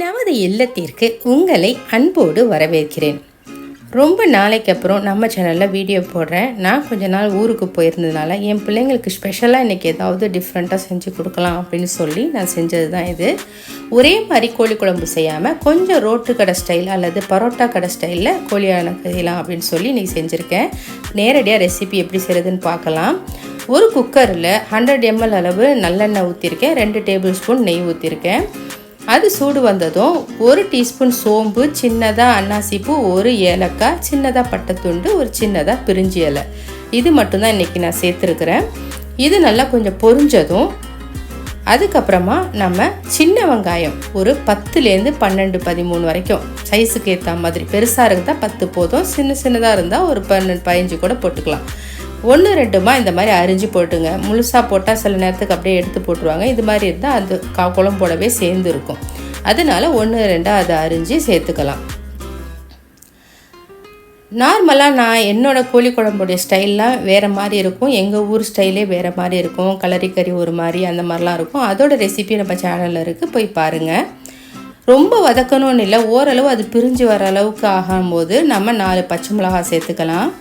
நமது இல்லத்திற்கு உங்களை அன்போடு வரவேற்கிறேன். ரொம்ப நாளைக்கு அப்புறம் நம்ம சேனலில் வீடியோ போடுறேன். நான் கொஞ்ச நாள் ஊருக்கு போயிருந்ததுனால என் பிள்ளைங்களுக்கு ஸ்பெஷலாக இன்றைக்கி ஏதாவது டிஃப்ரெண்ட்டாக செஞ்சு கொடுக்கலாம் அப்படின்னு சொல்லி நான் செஞ்சது தான் இது. ஒரே மாதிரி கோழி குழம்பு செய்யாமல் கொஞ்சம் ரோட்டு கடை ஸ்டைல் அல்லது பரோட்டா கடை ஸ்டைலில் கோழியான செய்யலாம் அப்படின்னு சொல்லி இன்றைக்கி செஞ்சுருக்கேன். நேரடியாக ரெசிபி எப்படி செய்கிறதுன்னு பார்க்கலாம். ஒரு குக்கரில் ஹண்ட்ரட் எம்எல் அளவு நல்லெண்ணெய் ஊற்றிருக்கேன் ரெண்டு டேபிள் ஸ்பூன் நெய் ஊற்றிருக்கேன் அது சூடு வந்ததும் ஒரு டீஸ்பூன் சோம்பு சின்னதாக அன்னாசிப்பூ ஒரு ஏலக்காய் சின்னதாக பட்டைத்துண்டு ஒரு சின்னதாக பிரிஞ்சி இலை. இது மட்டும்தான் இன்றைக்கி நான் சேர்த்துருக்குறேன். இது நல்லா கொஞ்சம் பொரிஞ்சதும் அதுக்கப்புறமா நம்ம சின்ன வெங்காயம் ஒரு பத்துலேருந்து பன்னெண்டு பதிமூணு வரைக்கும். சைஸுக்கு ஏற்ற மாதிரி. பெருசாக இருந்தால் பத்து போதும் சின்ன சின்னதாக இருந்தால் ஒரு பன்னெண்டு பதினஞ்சு கூட போட்டுக்கலாம். ஒன்று ரெண்டுமா இந்த மாதிரி அரிஞ்சு போட்டுங்க. முழுசாக போட்டால் சில நேரத்துக்கு அப்படியே எடுத்து போட்டுருவாங்க. இது மாதிரி இருந்தால் அந்த கா குழம்போடவே சேர்ந்து இருக்கும். அதனால ஒன்று ரெண்டாக அதை அரிஞ்சு சேர்த்துக்கலாம். நார்மலாக நான் என்னோடய கோழி குழம்புடைய ஸ்டைல்லாம் வேறு மாதிரி இருக்கும். எங்கள் ஊர் ஸ்டைலே வேறு மாதிரி இருக்கும். கலரி கறி ஒரு மாதிரி அந்த மாதிரிலாம் இருக்கும். அதோட ரெசிபி நம்ம சேனலில் இருக்குது போய் பாருங்கள் ரொம்ப வதக்கணும்னு இல்லை. ஓரளவு அது பிரிஞ்சு வர அளவுக்கு ஆகும்போது நம்ம நாலு பச்சை மிளகாய் சேர்த்துக்கலாம்.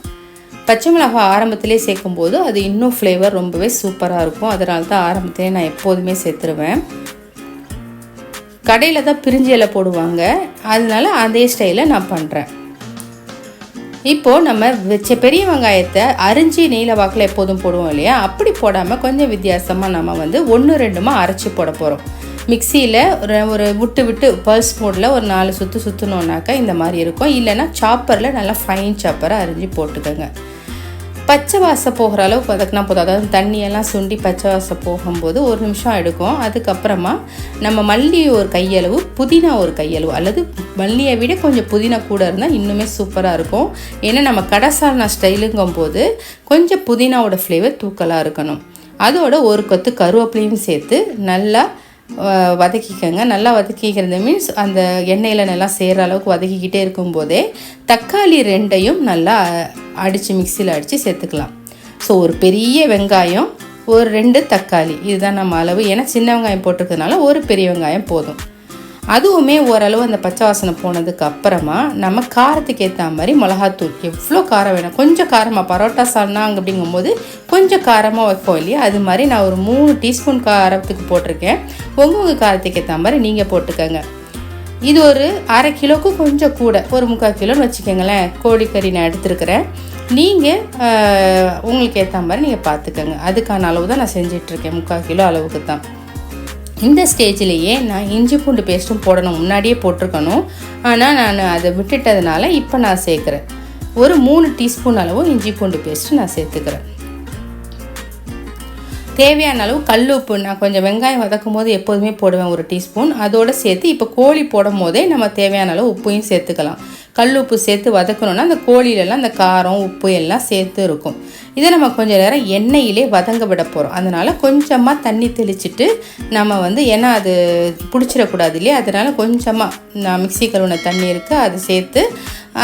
பச்சை மிளகாய் ஆரம்பத்திலே சேர்க்கும்போது அது இன்னும் ஃப்ளேவர் ரொம்பவே சூப்பராக இருக்கும். அதனால தான் ஆரம்பத்திலே நான் எப்போதுமே சேர்த்துருவேன். கடையில் தான் பிரிஞ்சி இலை போடுவாங்க. அதனால அதே ஸ்டைலில் நான் பண்ணுறேன் இப்போது நம்ம வச்ச பெரிய வெங்காயத்தை அரிஞ்சி நீல வாக்கில் எப்போதும் போடுவோம் இல்லையா? அப்படி போடாமல் கொஞ்சம் வித்தியாசமாக நம்ம வந்து ஒன்று ரெண்டுமா அரைச்சி போட போகிறோம் மிக்சியில் ஒரு ஒரு விட்டு விட்டு பல்ஸ் மோடில் ஒரு நாலு சுற்று சுற்றினோன்னாக்கா இந்த மாதிரி இருக்கும். இல்லைன்னா சாப்பரில் நல்லா ஃபைன் சாப்பரை அரிஞ்சு போட்டுக்கோங்க. பச்சை வாசம் போகிற அளவுக்கு வதக்கினா போதும். அதாவது தண்ணியெல்லாம் சுண்டி பச்சை வாசம் போகும்போது ஒரு நிமிஷம் எடுக்கும். அதுக்கப்புறமா நம்ம மல்லி ஒரு கையளவு புதினா ஒரு கையளவு அல்லது மல்லியை விட கொஞ்சம் புதினா கூட இருந்தால் இன்னுமே சூப்பராக இருக்கும். ஏன்னா நம்ம கடைசாரண ஸ்டைலுங்கும் போது கொஞ்சம் புதினாவோட ஃப்ளேவர் தூக்கலாக இருக்கணும். அதோட ஒரு கொத்து கருவேப்பிலையும் சேர்த்து நல்லா வதக்கிக்கோங்க. நல்லா வதக்கிக்கிறது மீன்ஸ் அந்த எண்ணெயில் நல்லா சேர்கிற அளவுக்கு வதக்கிக்கிட்டே இருக்கும்போதே தக்காளி ரெண்டையும் நல்லா அடித்து மிக்சியில் அடித்து சேர்த்துக்கலாம். ஸோ ஒரு பெரிய வெங்காயம் ஒரு ரெண்டு தக்காளி இதுதான் நம்ம அளவு. ஏன்னா சின்ன வெங்காயம் போட்டிருக்கிறதுனால ஒரு பெரிய வெங்காயம் போதும். அதுவுமே ஓரளவு அந்த பச்சை வாசனை போனதுக்கு அப்புறமா நம்ம காரத்துக்கு ஏற்ற மாதிரி மிளகாத்தூள் எவ்வளோ காரம் வேணும்? கொஞ்சம் காரமாக பரோட்டா சால்னாங்க அப்படிங்கும்போது கொஞ்சம் காரமாக வைப்போம் இல்லையா? அது மாதிரி நான் ஒரு மூணு டீஸ்பூன் காரத்துக்கு போட்டிருக்கேன். உங்கள் உங்கள் காரத்துக்கு ஏற்ற மாதிரி நீங்கள் போட்டுக்கோங்க. இது ஒரு அரை கிலோக்கு கொஞ்சம் கூட ஒரு முக்கால் கிலோன்னு வச்சுக்கோங்களேன். கோழிக்கறி நான் எடுத்துருக்கிறேன். நீங்கள் உங்களுக்கு ஏற்ற மாதிரி நீங்கள் பார்த்துக்கோங்க. அதுக்கான அளவு தான் நான் செஞ்சிட்ருக்கேன். முக்கால் கிலோ அளவுக்கு தான். இந்த ஸ்டேஜ்லேயே நான் இஞ்சி பூண்டு பேஸ்ட்டும் போடணும் முன்னாடியே போட்டிருக்கணும். ஆனால் நான் அதை விட்டுட்டதுனால இப்போ நான் சேர்க்குறேன். ஒரு மூணு டீஸ்பூன் அளவு இஞ்சி பூண்டு பேஸ்ட்டு நான் சேர்த்துக்கிறேன். தேவையான அளவு கல் உப்பு நான் கொஞ்சம் வெங்காயம் வதக்கும் போது எப்போதுமே போடுவேன் ஒரு டீஸ்பூன். அதோடு சேர்த்து இப்போ கோழி போடும் போதே நம்ம தேவையான அளவு உப்பையும் சேர்த்துக்கலாம். கல் உப்பு சேர்த்து வதக்கணுன்னா அந்த கோழியிலலாம் அந்த காரம் உப்பு எல்லாம் சேர்த்து இருக்கும். இதை நம்ம கொஞ்சம் நேரம் எண்ணெயிலே வதங்க விட போகிறோம் அதனால் கொஞ்சமாக தண்ணி தெளிச்சுட்டு நம்ம வந்து ஏன்னா அது பிடிச்சிடக்கூடாது இல்லையா? அதனால் கொஞ்சமாக நான் மிக்சி கழுவுன தண்ணி இருக்குது அதை சேர்த்து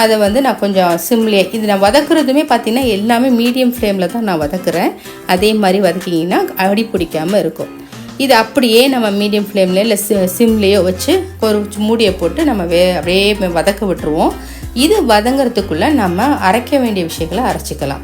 அதை வந்து நான் கொஞ்சம் சிம்லேயே இது நான் வதக்குறதுமே பார்த்திங்கன்னா எல்லாமே மீடியம் ஃப்ளேமில் தான் நான் வதக்குறேன். அதே மாதிரி வதக்கிங்கன்னா அடி பிடிக்காமல் இருக்கும். இது அப்படியே நம்ம மீடியம் ஃப்ளேம்லேயே இல்லை சி சிம்லேயோ வச்சு ஒரு மூடியை போட்டு நம்ம வே அப்படியே வதக்க விட்டுருவோம். இது வதங்கிறதுக்குள்ளே நம்ம அரைக்க வேண்டிய விஷயங்களை அரைச்சிக்கலாம்.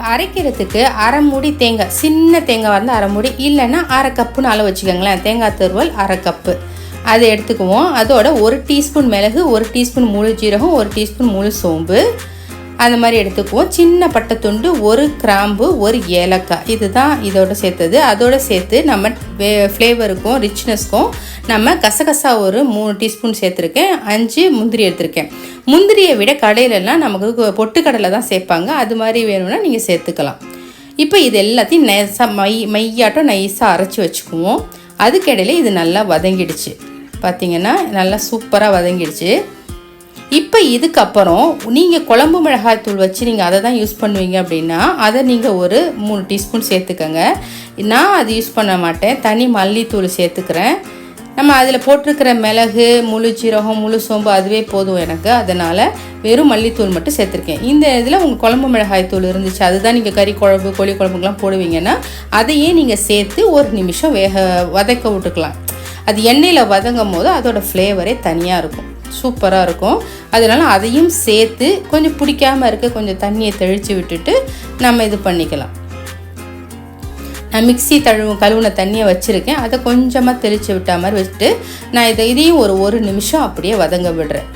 அரைக்கிறதுக்கு அரை மூடி தேங்காய் சின்ன தேங்காய் வந்து அரை மூடி இல்லைன்னா அரை கப்புன்னு அளவு வச்சுக்கோங்களேன். தேங்காய் துருவல் அரை கப்பு. அதை எடுத்துக்குவோம். அதோட ஒரு டீஸ்பூன் மிளகு ஒரு டீஸ்பூன் முழு ஜீரகம் ஒரு டீஸ்பூன் முழு சோம்பு. அந்த மாதிரி எடுத்துக்குவோம். சின்ன பட்டைத்துண்டு ஒரு கிராம்பு ஒரு ஏலக்காய். இதுதான் இதோட சேர்த்தது. அதோட சேர்த்து நம்ம ஃப்ளேவருக்கும் ரிச்னஸ்க்கும் நம்ம கசகசா ஒரு மூணு டீஸ்பூன் சேர்த்துருக்கேன். அஞ்சு முந்திரி எடுத்திருக்கேன். முந்திரியை விட கடையிலலாம் நமக்கு பொட்டுக்கடலை தான் சேர்ப்பாங்க. அது மாதிரி வேணும்னா நீங்கள் சேர்த்துக்கலாம். இப்போ இது எல்லாத்தையும் நைஸாக மை மையாட்டம் நைஸாக அரைச்சி வச்சுக்குவோம். அதுக்கிடையில இது நல்லா வதங்கிடுச்சு. பார்த்திங்கன்னா நல்லா சூப்பராக வதங்கிடுச்சு. இப்போ இதுக்கப்புறம் நீங்கள் குழம்பு மிளகாய் தூள் வச்சு நீங்கள் அதை தான் யூஸ் பண்ணுவீங்க அப்படின்னா அதை நீங்கள் ஒரு மூணு டீஸ்பூன் சேர்த்துக்கோங்க. நான் அது யூஸ் பண்ண மாட்டேன். தனி மல்லித்தூள் சேர்த்துக்கிறேன். நம்ம அதில் போட்டிருக்கிற மிளகு முழு சீரகம் முழு சோம்பு அதுவே போதும் எனக்கு. அதனால் வெறும் மல்லித்தூள் மட்டும் சேர்த்துருக்கேன். இந்த இதில் உங்கள் குழம்பு மிளகாய் தூள் இருந்துச்சு அதுதான் நீங்கள் கறி குழம்பு கோழி குழம்புக்கெலாம் போடுவீங்கன்னா அதையே நீங்கள் சேர்த்து ஒரு நிமிஷம் வேக வதக்க விட்டுக்கலாம். அது எண்ணெயில் வதங்கும் போது அதோடய ஃப்ளேவரே தனியாக இருக்கும். சூப்பராக இருக்கும். அதனால அதையும் சேர்த்து கொஞ்சம் பிடிக்காமல் இருக்க கொஞ்சம் தண்ணியை தெளித்து விட்டுட்டு நம்ம இது பண்ணிக்கலாம். நான் மிக்ஸி தழுவு கழுவுன தண்ணியை வச்சுருக்கேன். அதை கொஞ்சமாக தெளித்து விட்டா மாதிரி வச்சுட்டு நான் இதை இதையும் ஒரு ஒரு நிமிஷம் அப்படியே வதங்க விடுறேன்.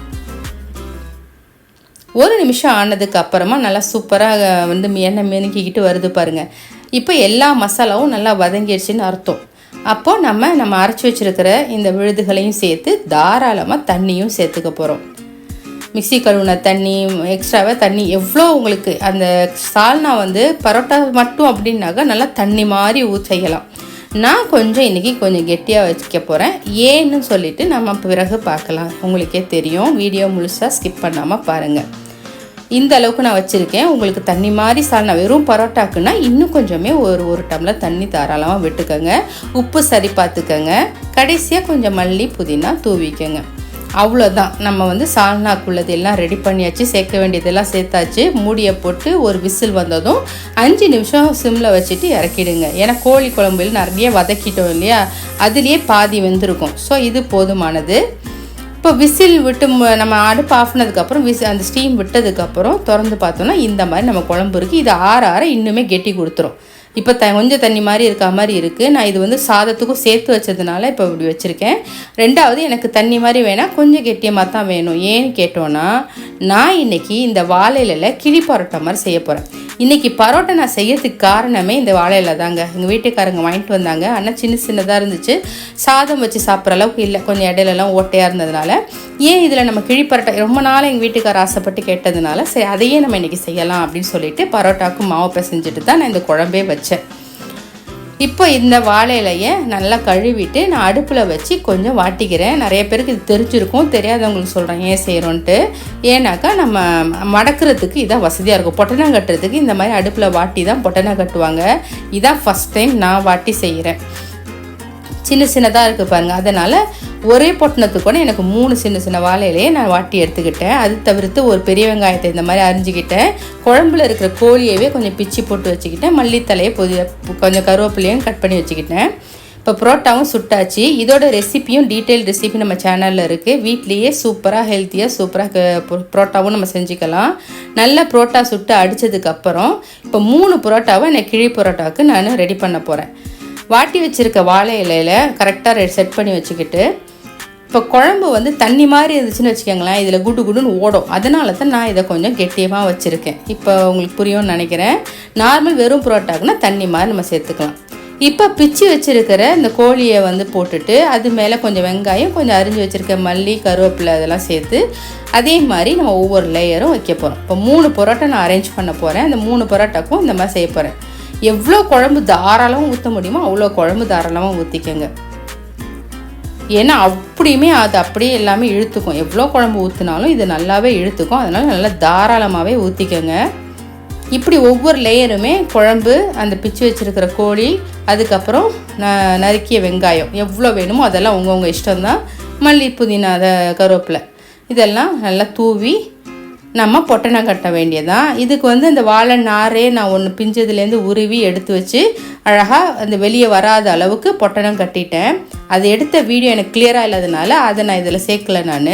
ஒரு நிமிஷம் ஆனதுக்கு அப்புறமா நல்லா சூப்பராக வந்து எண்ணெய் மெனுக்கிக்கிட்டு வருது பாருங்கள் இப்போ எல்லா மசாலாவும் நல்லா வதங்கிடுச்சின்னு அர்த்தம். அப்போது நம்ம நம்ம அரைச்சி வச்சிருக்கிற இந்த விழுதுகளையும் சேர்த்து தாராளமாக தண்ணியும் சேர்த்துக்க போகிறோம் மிக்ஸி கழுவுன தண்ணி எக்ஸ்ட்ராவாக தண்ணி எவ்வளோ உங்களுக்கு அந்த சால்னா வந்து பரோட்டா மட்டும் அப்படின்னாக்கா நல்லா தண்ணி மாதிரி ஊ செய்யலாம். நான் கொஞ்சம் இன்றைக்கி கொஞ்சம் கெட்டியாக வச்சுக்க போகிறேன் ஏன்னு சொல்லிவிட்டு நம்ம பிறகு பார்க்கலாம். உங்களுக்கே தெரியும். வீடியோ முழுசாக ஸ்கிப் பண்ணாமல் பாருங்கள் இந்த அளவுக்கு நான் வச்சுருக்கேன். உங்களுக்கு தண்ணி மாதிரி சால்னா வெறும் பரோட்டாக்குன்னா இன்னும் கொஞ்சமே ஒரு ஒரு டம்ளர் தண்ணி தாராளமாக விட்டுக்கோங்க. உப்பு சரி பார்த்துக்கோங்க. கடைசியாக கொஞ்சம் மல்லி புதினா தூவிக்கோங்க. அவ்வளோதான் நம்ம வந்து சால்னாக்குள்ளது எல்லாம் ரெடி பண்ணியாச்சு சேர்க்க வேண்டியதெல்லாம் சேர்த்தாச்சு. மூடியை போட்டு ஒரு விசில் வந்ததும் அஞ்சு நிமிஷம் சிம்மில் வச்சுட்டு இறக்கிடுங்க. ஏன்னா கோழி குழம்புல நிறைய வதக்கிட்டோம் இல்லையா? அதுலேயே பாதி வெந்திருக்கும். ஸோ இது போதுமானது. இப்போ விசில் விட்டு நம்ம அடுப்பு ஆஃப்னதுக்கப்புறம் விசில் விசி அந்த ஸ்டீம் விட்டதுக்கப்புறம் திறந்து பார்த்தோன்னா இந்த மாதிரி நம்ம குழம்பு இருக்குது இது ஆற ஆற இன்னுமே கெட்டி கொடுத்துரும். இப்போ த கொஞ்சம் தண்ணி மாதிரி இருக்க மாதிரி இருக்குது நான் இது வந்து சாதத்துக்கும் சேர்த்து வச்சதுனால இப்போ இப்படி வச்சுருக்கேன். ரெண்டாவது எனக்கு தண்ணி மாதிரி வேணால் கொஞ்சம் கெட்டியமாக தான் வேணும். ஏன்னு கேட்டோன்னா நான் இன்னைக்கு இந்த வாழையில கிளி பரோட்டா மாதிரி செய்ய போகிறேன் இன்றைக்கி பரோட்டா நான் செய்யறதுக்கு காரணமே இந்த வாழையில தாங்க. எங்கள் வீட்டுக்காரங்க வாங்கிட்டு வந்தாங்க. ஆனால் சின்ன சின்னதாக இருந்துச்சு. சாதம் வச்சு சாப்பிட்ற அளவுக்கு இல்லை. கொஞ்சம் இடையிலலாம் ஓட்டையாக இருந்ததுனால. ஏன் இதில் நம்ம கிழி பரோட்டா ரொம்ப நாள் எங்கள் வீட்டுக்கார ஆசைப்பட்டு கேட்டதுனால சரி அதையே நம்ம இன்றைக்கி செய்யலாம் அப்படின்னு சொல்லிட்டு பரோட்டாவுக்கு மாவு பிசைஞ்சிட்டு தான் நான் இந்த குழம்பே வச்சு வச்சேன். இப்போ இந்த வாழை இலையை நல்லா கழுவிட்டு நான் அடுப்பில் வச்சு கொஞ்சம் வாட்டிக்கிறேன். நிறைய பேருக்கு இது தெரிஞ்சிருக்கும் தெரியாதவங்களுக்கு சொல்கிறேன் ஏன் செய்கிறோன்ட்டு ஏன்னாக்கா நம்ம மடக்கிறதுக்கு இதான் வசதியாக இருக்கும். பொட்டனம் கட்டுறதுக்கு இந்த மாதிரி அடுப்பில் வாட்டி தான் பொட்டனம் கட்டுவாங்க. இதான் ஃபஸ்ட் டைம் நான் வாட்டி செய்கிறேன் சின்ன சின்னதாக இருக்குது பாருங்கள் அதனால் ஒரே பொட்டணத்துக்கு கூட எனக்கு மூணு சின்ன சின்ன வாழையிலேயே நான் வாட்டி எடுத்துக்கிட்டேன். அது தவிர்த்து ஒரு பெரிய வெங்காயத்தை இந்த மாதிரி அரிஞ்சிக்கிட்டேன். குழம்புல இருக்கிற கோழியவே கொஞ்சம் பிச்சு போட்டு வச்சுக்கிட்டேன். மல்லித்தலையை புதிய கொஞ்சம் கருவேப்பிலையும் கட் பண்ணி வச்சுக்கிட்டேன். இப்போ புரோட்டாவும் சுட்டாச்சு. இதோட ரெசிப்பியும் டீட்டெயில் ரெசிபி நம்ம சேனலில் இருக்குது வீட்லேயே சூப்பராக ஹெல்த்தியாக சூப்பராக புரோட்டாவும் நம்ம செஞ்சுக்கலாம். நல்ல புரோட்டா சுட்டு அடித்ததுக்கப்புறம் இப்போ மூணு புரோட்டாவை நான் கிழி புரோட்டாவுக்கு நான் ரெடி பண்ண போகிறேன் வாட்டி வச்சுருக்க வாழை இலையில கரெக்டாக செட் பண்ணி வச்சுக்கிட்டு இப்போ குழம்பு வந்து தண்ணி மாதிரி இருந்துச்சுன்னு வச்சுக்கோங்களேன் இதில் குடு குடுன்னு ஓடும். அதனால தான் நான் இதை கொஞ்சம் கெட்டியமாக வச்சுருக்கேன். இப்போ உங்களுக்கு புரியும்னு நினைக்கிறேன். நார்மல் வெறும் புரோட்டாக்குனா தண்ணி மாதிரி நம்ம சேர்த்துக்கலாம். இப்போ பிச்சு வச்சுருக்கிற இந்த கோழியை வந்து போட்டுட்டு அது மேலே கொஞ்சம் வெங்காயம் கொஞ்சம் அரிஞ்சு வச்சுருக்க மல்லி கருவேப்பிலை அதெல்லாம் சேர்த்து அதே மாதிரி நம்ம ஒவ்வொரு லேயரும் வைக்க போகிறோம் இப்போ மூணு பரோட்டா நான் அரேஞ்ச் பண்ண போகிறேன் அந்த மூணு பரோட்டாக்கும் இந்த மாதிரி செய்ய போகிறேன் எவ்வளோ குழம்பு தாராளமாக ஊற்ற முடியுமோ அவ்வளோ குழம்பு தாராளமாக ஊற்றிக்கோங்க ஏன்னா அப்படியுமே அது அப்படியே எல்லாமே இழுத்துக்கும். எவ்வளோ குழம்பு ஊற்றினாலும் இது நல்லாவே இழுத்துக்கும். அதனால் நல்லா தாராளமாகவே ஊற்றிக்கோங்க இப்படி ஒவ்வொரு லேயருமே குழம்பு அந்த பிச்சு வச்சுருக்கிற கோழி அதுக்கப்புறம் ந நறுக்கிய வெங்காயம் எவ்வளோ வேணுமோ அதெல்லாம் உங்கவுங்க இஷ்டம்தான். மல்லி புதினா அதை கருவேப்பிலை. இதெல்லாம் நல்லா தூவி நம்ம பொட்டணம் கட்ட வேண்டியதான் இதுக்கு வந்து இந்த வாழை நாரே நான் ஒன்று பிஞ்சதுலேருந்து உருவி எடுத்து வச்சு அழகாக அந்த வெளியே வராத அளவுக்கு பொட்டணம் கட்டிட்டேன். அது எடுத்த வீடியோ எனக்கு கிளியராக இல்லாதனால அதை நான் இதில் சேர்க்கல நான்.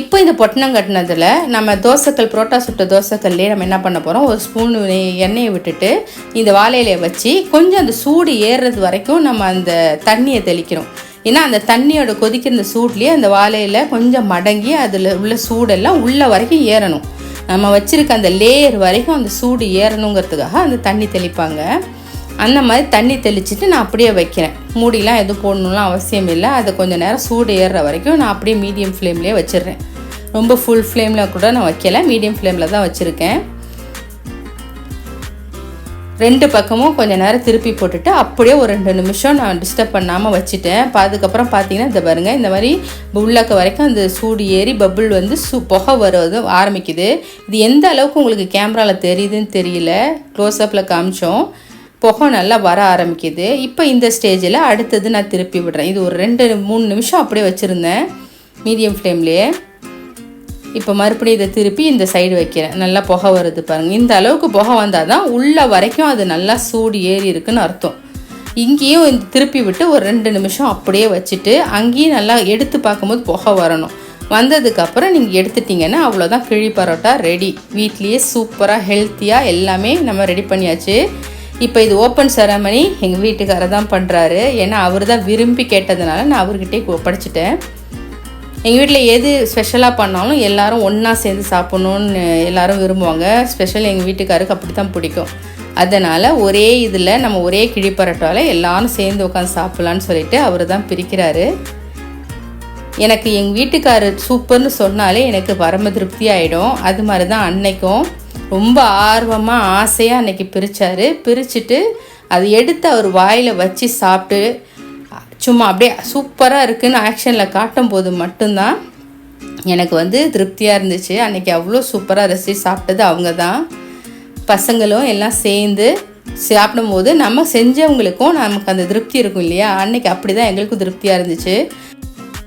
இப்போ இந்த பொட்டணம் கட்டினதில் நம்ம தோசைக்கல் புரோட்டா சுட்ட தோசைக்கல்லே நம்ம என்ன பண்ண போகிறோம் ஒரு ஸ்பூன் எண்ணெயை விட்டுட்டு இந்த வாழையிலையை வச்சு கொஞ்சம் அந்த சூடு ஏறுறது வரைக்கும் நம்ம அந்த தண்ணியை தெளிக்கிறோம். ஏன்னா அந்த தண்ணியோட கொதிக்கிற அந்த சூட்லேயே அந்த வாழையில் கொஞ்சம் மடங்கி அதில் உள்ள சூடெல்லாம் உள்ள வரைக்கும் ஏறணும். நம்ம வச்சுருக்க அந்த லேயர் வரைக்கும் அந்த சூடு ஏறணுங்கிறதுக்காக அந்த தண்ணி தெளிப்பாங்க. அந்த மாதிரி தண்ணி தெளிச்சிட்டு நான் அப்படியே வைக்கிறேன். மூடிலாம் எதுவும் போடணும்லாம் அவசியம் இல்லை. அதை கொஞ்சம் நேரம் சூடு ஏறுற வரைக்கும் நான் அப்படியே மீடியம் ஃப்ளேம்லேயே வச்சிடுறேன். ரொம்ப ஃபுல் ஃப்ளேமில் கூட நான் வைக்கலை. மீடியம் ஃப்ளேமில் தான் வச்சுருக்கேன். ரெண்டு பக்கமும் கொஞ்சம் நேரம் திருப்பி போட்டுட்டு அப்படியே ஒரு ரெண்டு நிமிஷம் நான் டிஸ்டர்ப் பண்ணாமல் வச்சுட்டேன். அதுக்கப்புறம் பார்த்தீங்கன்னா இந்த பாருங்க இந்த மாதிரி உள்ளக்க வரைக்கும் அந்த சூடு ஏறி பபுள் வந்து சு புகை வருவது ஆரம்பிக்குது. இது எந்த அளவுக்கு உங்களுக்கு கேமராவில் தெரியுதுன்னு தெரியல. க்ளோஸ்அப்பில் காமிச்சோம். புகை நல்லா வர ஆரம்பிக்குது. இப்போ இந்த ஸ்டேஜில் அடுத்தது நான் திருப்பி விடுறேன். இது ஒரு ரெண்டு மூணு நிமிஷம் அப்படியே வச்சுருந்தேன். மீடியம் ஃப்ளேம்லேயே இப்போ மறுபடியும் இதை திருப்பி இந்த சைடு வைக்கிறேன். நல்லா புகை வருது பாருங்கள் இந்த அளவுக்கு புகை வந்தால் தான் உள்ள வரைக்கும் அது நல்லா சூடு ஏறி இருக்குன்னு அர்த்தம். இங்கேயும் இந்த திருப்பி விட்டு ஒரு ரெண்டு நிமிஷம் அப்படியே வச்சுட்டு அங்கேயும் நல்லா எடுத்து பார்க்கும்போது புகை வரணும். வந்ததுக்கப்புறம் நீங்கள் எடுத்துட்டிங்கன்னா அவ்வளோதான் கிழி பரோட்டா ரெடி வீட்லேயே சூப்பராக ஹெல்த்தியாக எல்லாமே நம்ம ரெடி பண்ணியாச்சு. இப்போ இது ஓப்பன் செரமனி எங்கள் வீட்டுக்காரர் தான் பண்ணுறாரு ஏன்னா அவர் தான் விரும்பி கேட்டதுனால நான் அவர்கிட்டே ஒப்படைச்சிட்டேன் எங்கள் வீட்டில் எது ஸ்பெஷலாக பண்ணாலும் எல்லோரும் ஒன்றா சேர்ந்து சாப்பிட்ணுன்னு எல்லோரும் விரும்புவாங்க. ஸ்பெஷல் எங்கள் வீட்டுக்காருக்கு அப்படி தான் பிடிக்கும். அதனால் ஒரே இதில் நம்ம ஒரே கிழி எல்லாரும் சேர்ந்து உட்காந்து சாப்பிட்லான்னு சொல்லிட்டு அவர் தான் பிரிக்கிறாரு. எனக்கு எங்கள் வீட்டுக்காரர் சூப்பர்னு சொன்னாலே எனக்கு பரம திருப்தி ஆகிடும் அது மாதிரி தான் அன்னைக்கும் ரொம்ப ஆர்வமாக ஆசையாக அன்னைக்கு பிரித்தார் பிரிச்சுட்டு அதை எடுத்து அவர் வாயில் வச்சு சாப்பிட்டு சும்மா அப்படியே சூப்பராக இருக்குன்னு ஆக்ஷனில் காட்டும் போது மட்டும்தான் எனக்கு வந்து திருப்தியாக இருந்துச்சு. அன்றைக்கி அவ்வளோ சூப்பராக ரசித்து சாப்பிட்டது அவங்க தான் பசங்களும் எல்லாம் சேர்ந்து சாப்பிடும்போது நம்ம செஞ்சவங்களுக்கும் நமக்கு அந்த திருப்தி இருக்கும் இல்லையா? அன்றைக்கி அப்படி தான் எங்களுக்கும் திருப்தியாக இருந்துச்சு.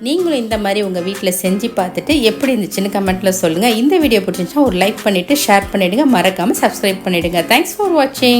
நீங்களும் இந்த மாதிரி உங்கள் வீட்டில் செஞ்சு பார்த்துட்டு எப்படி இருந்துச்சுன்னு கமெண்ட்டில் சொல்லுங்கள் இந்த வீடியோ பிடிச்சிருந்துச்சா ஒரு லைக் பண்ணிவிட்டு ஷேர் பண்ணிவிடுங்க மறக்காமல் சப்ஸ்கிரைப் பண்ணிவிடுங்க தேங்க்ஸ் ஃபார் வாட்சிங்